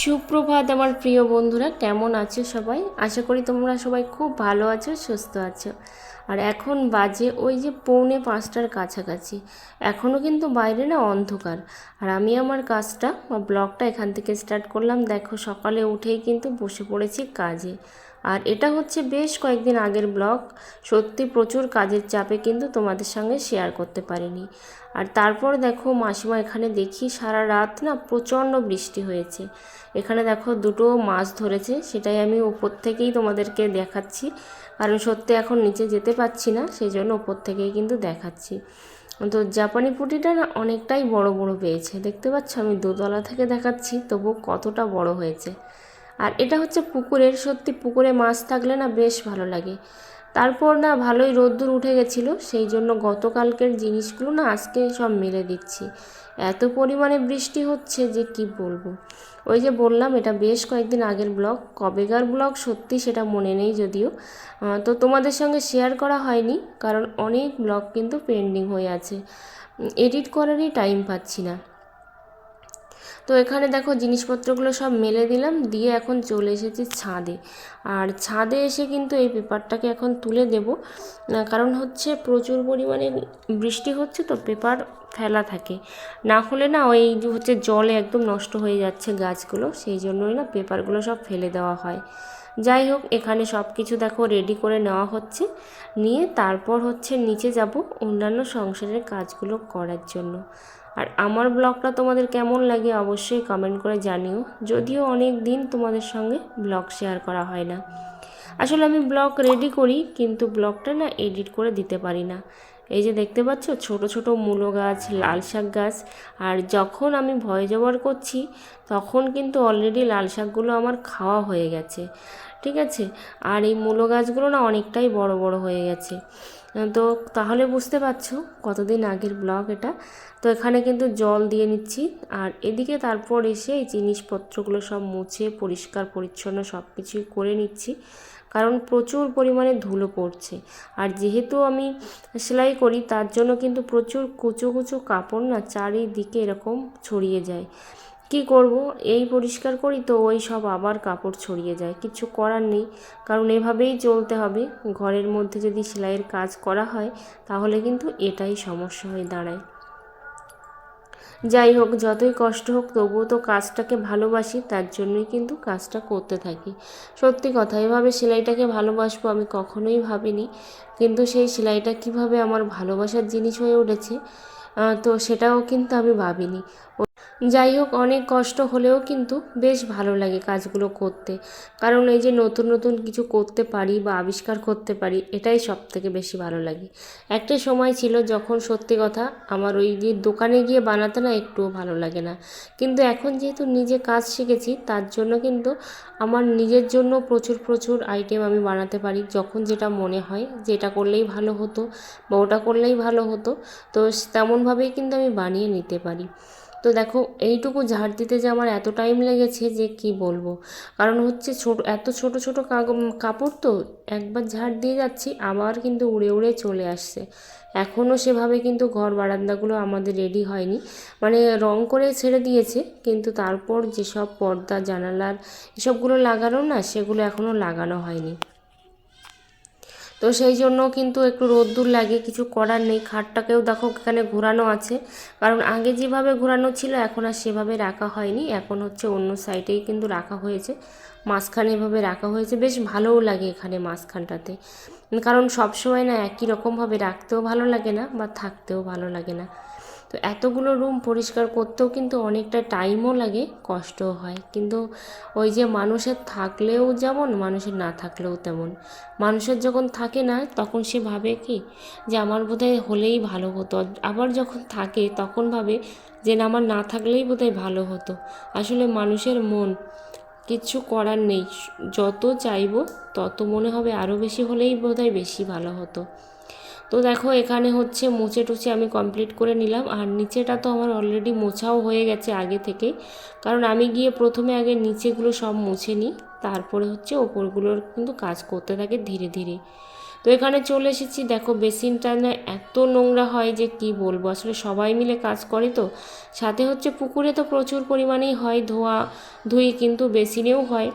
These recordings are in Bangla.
সুপ্রভাত আমার প্রিয় বন্ধুরা, কেমন আছো সবাই? আশা করি তোমরা সবাই খুব ভালো আছো, সুস্থ আছো। আর এখন বাজে ওই যে পৌনে পাঁচটার কাছাকাছি। এখনও কিন্তু বাইরে না অন্ধকার। আর আমি আমার কাজটা বা ব্লগটা এখান থেকে স্টার্ট করলাম। দেখো সকালে উঠেই কিন্তু বসে পড়েছি কাজে। আর এটা হচ্ছে বেশ কয়েকদিন আগের ব্লগ। সত্যি প্রচুর কাজের চাপে কিন্তু তোমাদের সঙ্গে শেয়ার করতে পারিনি। আর তারপর দেখো মাসিমা এখানে দেখি সারা রাত না প্রচণ্ড বৃষ্টি হয়েছে। এখানে দেখো দুটো মাছ ধরেছে, সেটাই আমি উপর থেকেই তোমাদেরকে দেখাচ্ছি। কারণ সত্যি এখন নিচে যেতে পারছি না সেই জন্য উপর থেকেই কিন্তু দেখাচ্ছি। তো জাপানি পুঁটিটা না অনেকটাই বড় বড় পেয়েছে। দেখতে পাচ্ছ আমি দোতলা থেকে দেখাচ্ছি তবু কতটা বড় হয়েছে। আর এটা হচ্ছে পুকুরের, সত্যি পুকুরে মাছ থাকলে না বেশ ভালো লাগে। তারপর না ভালোই রোদ্দুর উঠে গেছিল, সেই জন্য গতকালকের জিনিসগুলো না আজকে সব মেলে দিচ্ছি। এত পরিমাণে বৃষ্টি হচ্ছে যে কি বলব। ওই যে বললাম, এটা বেশ কয়েকদিন আগের ব্লগ, কবেকার ব্লগ সত্যি সেটা মনে নেই যদিও। তো তোমাদের সঙ্গে শেয়ার করা হয়নি, কারণ অনেক ব্লগ কিন্তু পেন্ডিং হয়ে আছে। এডিট করারই টাইম পাচ্ছি না। তো এখানে দেখো জিনিসপত্রগুলো সব মেলে দিলাম, দিয়ে এখন চলে এসেছি ছাদে। আর ছাদে এসে কিন্তু এই পেপারটাকে এখন তুলে দেব। কারণ হচ্ছে প্রচুর পরিমাণে বৃষ্টি হচ্ছে তো, পেপার ফেলা থাকে। না হলে না ওই যে হচ্ছে জলে একদম নষ্ট হয়ে যাচ্ছে গাছগুলো, সেই জন্যই না পেপারগুলো সব ফেলে দেওয়া হয়। যাই হোক, এখানে সব কিছু দেখো রেডি করে নেওয়া হচ্ছে। নিয়ে তারপর হচ্ছে নিচে যাব অন্যান্য সংসারের কাজগুলো করার জন্য। আর আমার ব্লগটা তোমাদের কেমন লাগে অবশ্যই কমেন্ট করে জানিও। যদিও অনেক দিন তোমাদের সঙ্গে ব্লগ শেয়ার করা হয় না। আসলে আমি ব্লগ রেডি করি, কিন্তু ব্লগটা না এডিট করে দিতে পারি না। এই যে দেখতে পাচ্ছ, ছোট ছোট মূলো গাছ, লাল শাক গাছ, আর যখন আমি ভয় জবার করছি, তখন কিন্তু অলরেডি লাল শাকগুলো আমার খাওয়া হয়ে গেছে। ঠিক আছে? আর এই মূলো গাছগুলো না অনেকটাই বড় বড় হয়ে গেছে। তো তাহলে বুঝতে পারছ কতদিন আগের ব্লগ এটা। তো এখানে কিন্তু জল দিয়ে নিচ্ছি। আর এদিকে তারপর এসে এই জিনিসপত্রগুলো সব মুছে, পরিষ্কার, পরিচ্ছন্ন সব কিছুই করে নিচ্ছি। কারণ প্রচুর পরিমাণে ধুলো পড়ছে। আর যেহেতু আমি সেলাই করি, তার জন্য কিন্তু প্রচুর কুচো কুচো কাপড় না চারিদিকে এরকম ছড়িয়ে যায়। কি করব? এই পরিষ্কার করি তো, ওই সব আবার কাপড় ছড়িয়ে যায়। কিছু করার নেই। কারণ এভাবেই চলতে হবে। ঘরের মধ্যে যদি সেলাইয়ের কাজ করা হয়, তাহলে কিন্তু এটাই সমস্যা হয়ে দাঁড়ায়। যাই হোক, যতই কষ্ট হোক, তবুও তো কাজটাকে ভালোবাসি, তার জন্যই কিন্তু কাজটা করতে থাকি। সত্যি কথা, এভাবে সেলাইটাকে ভালোবাসবো আমি কখনোই ভাবিনি। কিন্তু সেই সেলাইটা কীভাবে আমার ভালোবাসার জিনিস হয়ে উঠেছে তো সেটাও কিন্তু আমি ভাবিনি। যাই হোক, অনেক কষ্ট হলেও কিন্তু বেশ ভালো লাগে কাজগুলো করতে। কারণ এই যে নতুন নতুন কিছু করতে পারি বা আবিষ্কার করতে পারি, এটাই সব থেকে বেশি ভালো লাগে। একটা সময় ছিল যখন সত্যি কথা আমার ওই যে দোকানে গিয়ে বানাতে না একটুও ভালো লাগে না। কিন্তু এখন যেহেতু নিজে কাজ শিখেছি, তার জন্য কিন্তু আমার নিজের জন্য প্রচুর প্রচুর আইটেম আমি বানাতে পারি। যখন যেটা মনে হয় যে এটা করলেই ভালো হতো বা ওটা করলেই ভালো হতো, তো তেমনভাবেই কিন্তু আমি বানিয়ে নিতে পারি। তো দেখো, এইটুকু ঝাড় দিতে যে আমার এত টাইম লেগেছে যে কি বলব? কারণ হচ্ছে ছোট, এত ছোট ছোট কাপড় তো একবার ঝাড় দিয়ে যাচ্ছি, আবার কিন্তু উড়ে উড়ে চলে আসছে। এখনও সেভাবে কিন্তু ঘর বারান্দাগুলো আমাদের রেডি হয়নি। মানে রং করে ছেড়ে দিয়েছে, কিন্তু তারপর যেসব পর্দা, জানালার এসবগুলো লাগানো না, সেগুলো এখনও লাগানো হয়নি। তো সেই জন্য কিন্তু একটু রোদ্দুর লাগে কিছু করার নেই। খাটটাকেও দেখো এখানে ঘোরানো আছে। কারণ আগে যেভাবে ঘোরানো ছিল, এখন আর সেভাবে রাখা হয়নি। এখন হচ্ছে অন্য সাইডেই কিন্তু রাখা হয়েছে। মাঝখানে এভাবে রাখা হয়েছে। বেশ ভালোও লাগে এখানে মাঝখানটাতে। কারণ সবসময় না একই রকমভাবে রাখতেও ভালো লাগে না বা থাকতেও ভালো লাগে না। তো এতগুলো রুম পরিষ্কার করতেও কিন্তু অনেকটা টাইমও লাগে, কষ্টও হয়। কিন্তু ওই যে মানুষের থাকলেও যেমন, মানুষের না থাকলেও তেমন। মানুষের যখন থাকে না, তখন সে ভাবে কি? যে আমার বোধহয় হলেই ভালো হতো। আবার যখন থাকে, তখন ভাবে যে না, আমার না থাকলেই বোধহয় ভালো হতো। আসলে মানুষের মন কিচ্ছু করার নেই। যত চাইব, তত মনে হবে আরও বেশি হলেই বোধহয় বেশি ভালো হতো। তো দেখো, এখানে হচ্ছে মুছে টুচে আমি কমপ্লিট করে নিলাম। আর নিচেটা তো আমার অলরেডি মোছাও হয়ে গেছে আগে থেকেই কারণ আমি গিয়ে প্রথমে আগে নিচেগুলো সব মুছে নিই, তারপরে হচ্ছে ওপরগুলোর কিন্তু কাজ করতে থাকে ধীরে ধীরে। তো এখানে চলে এসেছি। দেখো, বেসিনটা না এত নোংরা হয় যে কি বলব? আসলে সবাই মিলে কাজ করে তো। সাথে হচ্ছে পুকুরে তো প্রচুর পরিমাণেই হয় ধোয়া ধুই, কিন্তু বেসিনেও হয়।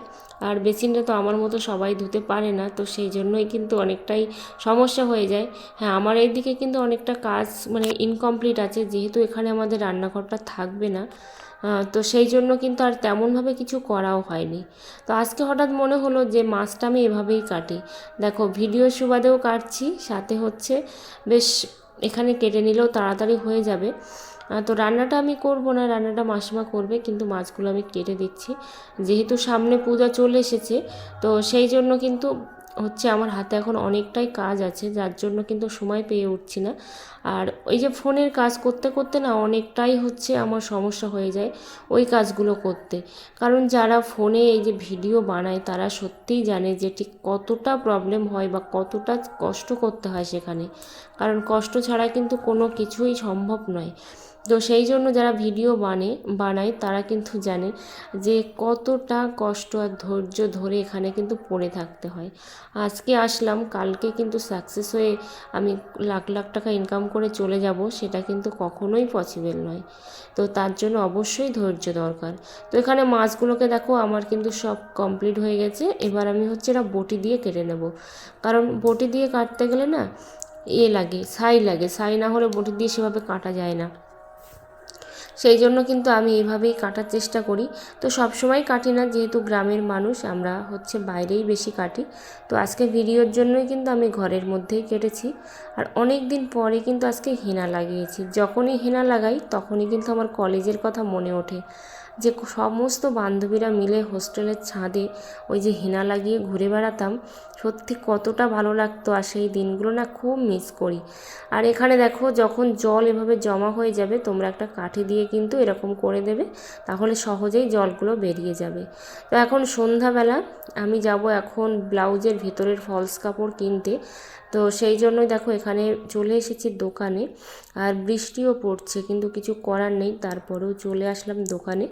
আর বেসিনটা তো আমার মতো সবাই ধুতে পারে না, তো সেই জন্যই কিন্তু অনেকটাই সমস্যা হয়ে যায়। হ্যাঁ আমার এই দিকে কিন্তু অনেকটা কাজ মানে ইনকমপ্লিট আছে, যেহেতু এখানে আমাদের রান্নাঘরটা থাকবে না। তো সেই জন্য কিন্তু আর তেমনভাবে কিছু করাও হয়নি। তো আজকে হঠাৎ মনে হলো যে মাছটা আমি এভাবেই কাটি। দেখো, ভিডিও সুবাদেও কাটছি, সাথে হচ্ছে বেশ এখানে কেটে নিলেও তাড়াতাড়ি হয়ে যাবে। তো রান্নাটা আমি করব না, রান্নাটা মাসিমা করবে, কিন্তু মাছগুলো আমি কেটে দিচ্ছি। যেহেতু সামনে পূজা চলে এসেছে, তো সেই জন্য কিন্তু হচ্ছে আমার হাতে এখন অনেকটাই কাজ আছে, যার জন্য কিন্তু সময় পেয়ে উঠছি না। আর ওই যে ফোনের কাজ করতে করতে না অনেকটাই হচ্ছে আমার সমস্যা হয়ে যায় ওই কাজগুলো করতে। কারণ যারা ফোনে এই যে ভিডিও বানায় তারা সত্যিই জানে যে ঠিক কতটা প্রবলেম হয় বা কতটা কষ্ট করতে হয় সেখানে। কারণ কষ্ট ছাড়া কিন্তু কোনো কিছুই সম্ভব নয়। তো সেই জন্য যারা ভিডিও বানে, বানায় তারা কিন্তু জানে যে কতটা কষ্ট আর ধৈর্য ধরে এখানে কিন্তু পড়ে থাকতে হয়। আজকে আসলাম, কালকে কিন্তু সাকসেস হয়ে আমি লাখ লাখ টাকা ইনকাম করে চলে যাব সেটা কিন্তু কখনোই পসিবল নয়। তো তার জন্য অবশ্যই ধৈর্য দরকার। তো এখানে মাছগুলোকে দেখো, আমার কিন্তু সব কমপ্লিট হয়ে গেছে। এবার আমি হচ্ছে এটা বটি দিয়ে কেটে নেব। কারণ বটি দিয়ে কাটতে গেলে না এ লাগে, ছাই লাগে। ছাই না হলে বটি দিয়ে সেভাবে কাটা যায় না। সেই জন্য কিন্তু আমি এভাবেই কাটার চেষ্টা করি। তো সব সময় কাটি না, যেহেতু গ্রামের মানুষ, আমরা হচ্ছে বাইরেই বেশি কাটি। তো আজকে ভিডিওর জন্যই কিন্তু আমি ঘরের মধ্যেই কেটেছি। আর অনেক দিন পরে কিন্তু আজকে হেনা লাগিয়েছি। যখনই হেনা লাগাই, তখনই কিন্তু আমার কলেজের কথা মনে ওঠে। যে সমস্ত বান্ধবীরা মিলে হোস্টেলের ছাদে ওই যে হেনা লাগিয়ে ঘুরে বেড়াতাম, সত্যি কতটা ভালো লাগতো। আর সেই দিনগুলো না খুব মিস করি। আর এখানে দেখো, যখন জল এভাবে জমা হয়ে যাবে, তোমরা একটা কাঠি দিয়ে কিন্তু এরকম করে দেবে, তাহলে সহজেই জলগুলো বেরিয়ে যাবে। তো এখন সন্ধ্যাবেলা আমি যাব এখন ব্লাউজের ভেতরের ফলস কাপড় কিনতে। তো সেই জন্যই দেখো এখানে চলে এসেছি দোকানে। আর বৃষ্টিও পড়ছে, কিন্তু কিছু করার নেই, তারপরেও চলে আসলাম দোকানে।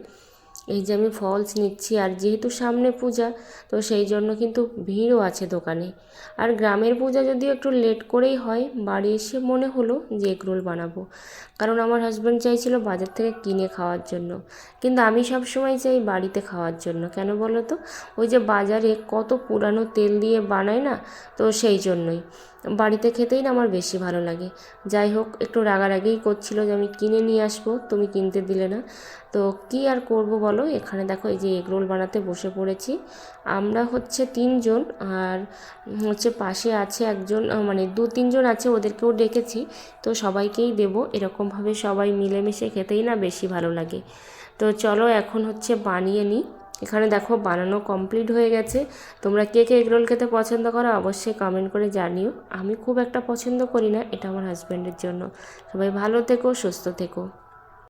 এই যে আমি ফলস নিচ্ছি আর যেহেতু সামনে পূজা, তো সেই জন্য কিন্তু ভিড়ও আছে দোকানে। আর গ্রামের পূজা যদিও একটু লেট করেই হয়, বাড়ি এসে মনে হলো যে এগ রোল বানাবো। কারণ আমার হাজব্যান্ড চাইছিল বাজার থেকে কিনে খাওয়ার জন্য। কিন্তু আমি সব সময় চাই বাড়িতে খাওয়ার জন্য। কেন বলো তো? ওই যে বাজারে কত পুরানো তেল দিয়ে বানায় না? তো সেই জন্যই। বাড়িতে খেতেই না আমার বেশি ভালো লাগে। যাই হোক, একটু রাগারাগিই করছিল যে আমি কিনে নিয়ে আসব, তুমি কিনতে দিলে না। তো কি আর করব বলো? এখানে দেখো এই যে এগরোল বানাতে বসে পড়েছি। আমরা হচ্ছে তিনজন আর হচ্ছে পাশে আছে একজন মানে দু তিনজন আছে ওদেরকেও ডেকেছি। তো সবাইকেই দেব, এরকমভাবে সবাই মিলেমিশে খেতেই না বেশি ভালো লাগে। তো চলো এখন হচ্ছে বানিয়ে নিই। এখানে দেখো বানানো কমপ্লিট হয়ে গেছে। তোমরা কে কে এগরোল খেতে পছন্দ করো অবশ্যই কমেন্ট করে জানিও। আমি খুব একটা পছন্দ করি না, এটা আমার হাজব্যান্ডের জন্য। সবাই ভালো থেকো, সুস্থ থেকো।